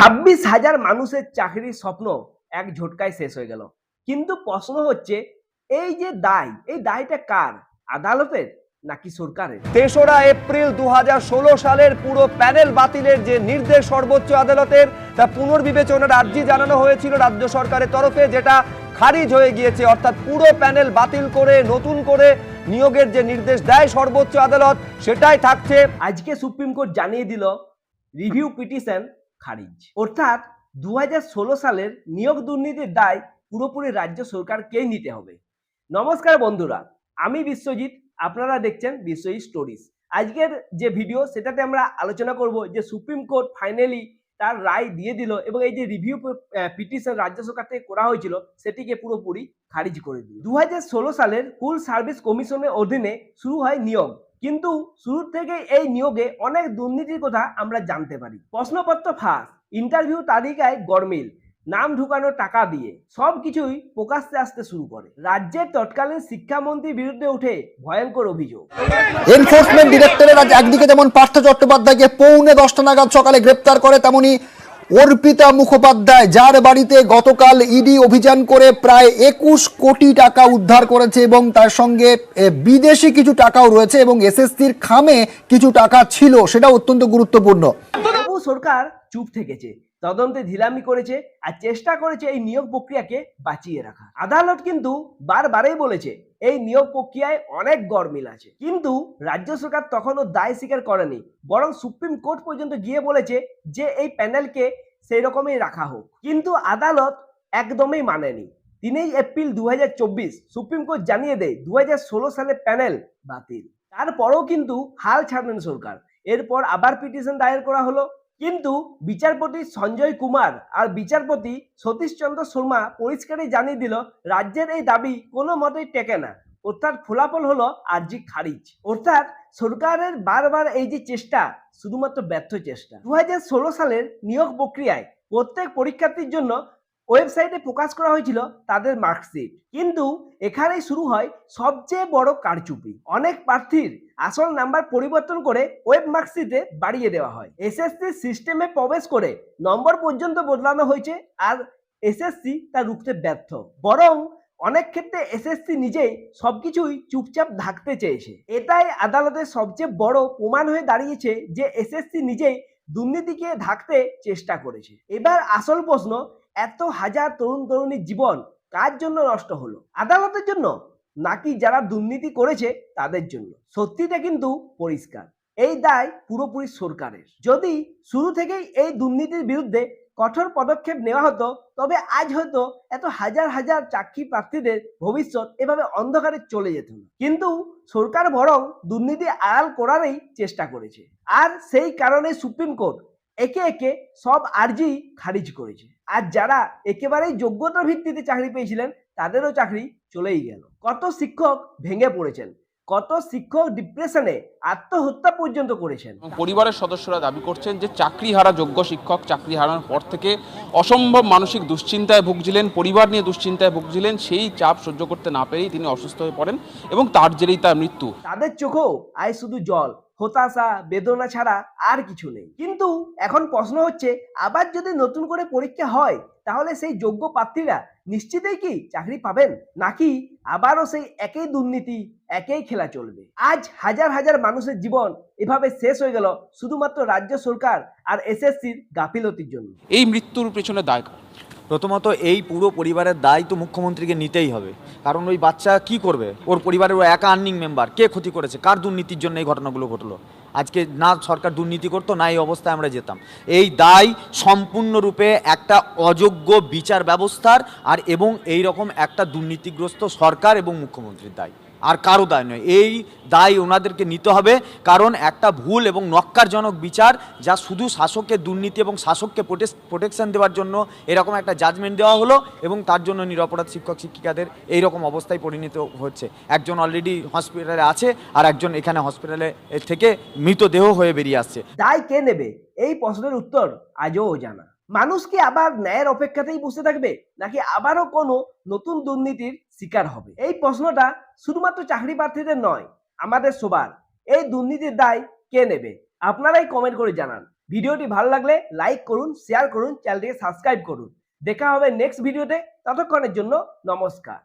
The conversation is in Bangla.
ছাব্বিশ হাজার মানুষের চাকরির স্বপ্ন এক ঝটকায় শেষ হয়ে গেল। কিন্তু প্রশ্ন হচ্ছে এই যে দায় এই দায়টা কার? আদালতের নাকি সরকারের? তেসরা এপ্রিল দু সালের পুরো প্যানেল বাতিলের যে নির্দেশ সর্বোচ্চ আদালতের তা পুনর্বিবেচনার আর্জি জানানো হয়েছিল রাজ্য সরকারের তরফে যেটা খারিজ হয়ে গিয়েছে। অর্থাৎ পুরো প্যানেল বাতিল করে নতুন করে নিয়োগের যে নির্দেশ দেয় সর্বোচ্চ আদালত সেটাই থাকছে। আজকে সুপ্রিম কোর্ট জানিয়ে দিল রিভিউ পিটিশন খারিজ অর্থাৎ দু হাজার ষোলো সালের নিয়োগ দুর্নীতির দায় পুরোপুরি রাজ্য সরকারকেই নিতে হবে। নমস্কার বন্ধুরা, আমি বিশ্বজিৎ, আপনারা দেখছেন বিশ্বজিৎ স্টোরিজ। আজকের যে ভিডিও, সেটাতে আমরা আলোচনা করব যে সুপ্রিম কোর্ট ফাইনালি তার রায় দিয়ে দিল এবং এই যে রিভিউ পিটিশন রাজ্য সরকার থেকে করা হয়েছিল, সেটিকে পুরোপুরি খারিজ করে দিল। দুই হাজার ষোলো সালের কুল সার্ভিস কমিশনের অধীনে শুরু হয় নিয়োগ। কিন্তু শুরু থেকে এই নিয়োগে অনেক দুর্নীতির কথা আমরা জানতে পারি। প্রশ্নপত্র ফাঁস ইন্টারভিউ তালিকায় গরমিল, নাম ঢুকানো টাকা দিয়ে, সব কিছুই প্রকাশ্যে আসতে শুরু করে। রাজ্যের তৎকালীন শিক্ষামন্ত্রীর বিরুদ্ধে উঠে ভয়ঙ্কর অভিযোগ। এনফোর্সমেন্ট ডিরেক্টরের আজ একদিকে যেমন পার্থ চট্টোপাধ্যায়কে পৌনে দশটা নাগাদ সকালে গ্রেপ্তার করে, তেমনি অর্পিতা মুখোপাধ্যায়, যার বাড়িতে গতকাল ইডি অভিযান করে প্রায় একুশ কোটি টাকা উদ্ধার করেছে এবং তার সঙ্গে বিদেশি কিছু টাকাও রয়েছে এবং এসএসসির খামে কিছু টাকা ছিল সেটা অত্যন্ত গুরুত্বপূর্ণ। সরকার চুপ থেকেছে। তদন্তে ঢিলামি করেছে আর চেষ্টা করেছে এই নিয়োগ প্রক্রিয়াকে বাঁচিয়ে রাখা। আদালত কিন্তু বারবারই বলেছে, এই নিয়োগ প্রক্রিয়ায় অনেক গরমিল আছে। কিন্তু রাজ্য সরকার তখনও দায় স্বীকার করেনি, বরং সুপ্রিম কোর্ট পর্যন্ত গিয়ে বলেছে যে এই প্যানেলকে সেই রকমই রাখা হোক। কিন্তু আদালত একদমই মানেনি। তিনই এপ্রিল দু হাজার চব্বিশ সুপ্রিম কোর্ট জানিয়ে দেয় দু হাজার ষোলো সালে প্যানেল বাতিল। তারপরও কিন্তু হাল ছাড়লেন সরকার। এরপর আবার পিটিশন দায়ের করা হলো। কিন্তু বিচারপতি সঞ্জয় কুমার আর বিচারপতি সতীশচন্দ্র শর্মা পরিষ্কারই জানিয়ে দিল, রাজ্যের এই দাবি কোনো মতেই টেকে না। অর্থাৎ ফলাফল হলো আরজি খারিজ। অর্থাৎ সরকারের বারবার এই যে চেষ্টা, শুধুমাত্র ব্যর্থ চেষ্টা। দু হাজার ষোলো সালের নিয়োগ প্রক্রিয়ায় প্রত্যেক পরীক্ষার্থীর জন্য ওয়েবসাইটে প্রকাশ করা হয়েছিল তাদের মার্কশিট। কিন্তু এখানেই শুরু হয় সবচেয়ে বড় কারচুপি। অনেক প্রার্থীর আসল নাম্বার পরিবর্তন করে ওয়েব মার্কশিটে বাড়িয়ে দেওয়া হয়। এসএসসি সিস্টেমে প্রবেশ করে নম্বর পর্যন্ত বদলানো হয়েছে আর এসএসসি তা রুখতে ব্যর্থ। বরং অনেক ক্ষেত্রে এসএসসি নিজেই সবকিছুই চুপচাপ ঢাকতে চেয়েছে। এটাই আদালতের সবচেয়ে বড় প্রমাণ হয়ে দাঁড়িয়েছে যে এসএসসি নিজেই দুর্নীতিকে ঢাকতে চেষ্টা করেছে। এবার আসল প্রশ্ন, এত হাজার তরুণ তরুণীর জীবন কার জন্য নষ্ট হলো? আদালতের জন্য? নাকি যারা দুর্নীতি করেছে, তাদের জন্য? সত্যিটা কিন্তু পরিষ্কার। এই দায় পুরোপুরি সরকারের। যদি শুরু থেকেই এই দুর্নীতির বিরুদ্ধে কঠোর পদক্ষেপ নেওয়া হতো, তবে আজ হয়তো এত হাজার হাজার চাকরি প্রার্থীদের ভবিষ্যৎ এভাবে অন্ধকারে চলে যেত না। কিন্তু সরকার বরং দুর্নীতি আড়াল করারই চেষ্টা করেছে। আর সেই কারণে সুপ্রিম কোর্ট একে একে সব আর্জি খারিজ করেছে। আর যারা একেবারেই যোগ্যতার ভিত্তিতে চাকরি পেয়েছিলেন, তাদেরও চাকরি চলেই গেল। কত শিক্ষক ভেঙে পড়েছেন। কত শিক্ষক ডিপ্রেশনে আত্মহত্যা পর্যন্ত করেছেন? পরিবারের সদস্যরা দাবি করছেন যে চাকরি হারা যোগ্য শিক্ষক চাকরি হারানোর পর থেকে অসম্ভব মানসিক দুশ্চিন্তায় ভুগছিলেন পরিবার নিয়ে দুশ্চিন্তায় ভুগছিলেন সেই চাপ সহ্য করতে না পেরেই তিনি অসুস্থ হয়ে পড়েন এবং তার জেরেই তার মৃত্যু। তাদের চোখেও আয় শুধু জল হতাশা বেদনা ছাড়া আর কিছু নেই। কিন্তু এখন প্রশ্ন হচ্ছে আবার যদি নতুন করে পরীক্ষা হয় তাহলে সেই যোগ্য প্রার্থীরা নিশ্চিতই কি চাকরি পাবেন? নাকি আবারও সেই একই দুর্নীতি একই খেলা চলবে। আজ হাজার হাজার মানুষের জীবন এভাবে শেষ হয়ে গেল শুধুমাত্র রাজ্য সরকার আর এসএসসির গাফিলতির জন্য। এই মৃত্যুর পেছনে দায়? প্রথমত এই পুরো পরিবারের দায় তো মুখ্যমন্ত্রীকে নিতেই হবে। কারণ ওই বাচ্চা কি করবে? ওর পরিবারের ও একা আর্নিং মেম্বার কে ক্ষতি করেছে? কার দুর্নীতির জন্য এই ঘটনাগুলো ঘটলো? আজকে না সরকার দুর্নীতি করতো না এই অবস্থায় আমরা যেতাম। এই দায় সম্পূর্ণরূপে একটা অযোগ্য বিচার ব্যবস্থার আর এবং এই রকম একটা দুর্নীতিগ্রস্ত সরকার এবং মুখ্যমন্ত্রীর দায়। আর কারও দায় নয়। এই দায় ওনাদেরকে নিতে হবে, কারণ একটা ভুল এবং নক্কারজনক বিচার যা শুধু শাসককে দুর্নীতি এবং শাসককে প্রোটেকশন দেওয়ার জন্য এরকম একটা জাজমেন্ট দেওয়া হলো এবং তার জন্য নিরপরাধ শিক্ষক শিক্ষিকাদের এই রকম অবস্থায় পরিণত হচ্ছে। একজন অলরেডি হসপিটালে আছে আর একজন এখানে হসপিটালে থেকে মৃতদেহ হয়ে বেরিয়ে আসছে। দায় কে নেবে? এই প্রশ্নের উত্তর আজও অজানা মানুষ কি আবার ন্যায়ের অপেক্ষাতেই বসে থাকবে? নাকি আবারও কোনো নতুন দুর্নীতির শিকার হবে? এই প্রশ্নটা শুধুমাত্র চাকরি প্রার্থীদের নয়, আমাদের সবার। এই দুর্নীতির দায় কে নেবে? আপনারাই কমেন্ট করে জানান। ভিডিওটি ভালো লাগলে লাইক করুন শেয়ার করুন চ্যানেলটিকে সাবস্ক্রাইব করুন। দেখা হবে নেক্সট ভিডিওতে ততক্ষণের জন্য নমস্কার।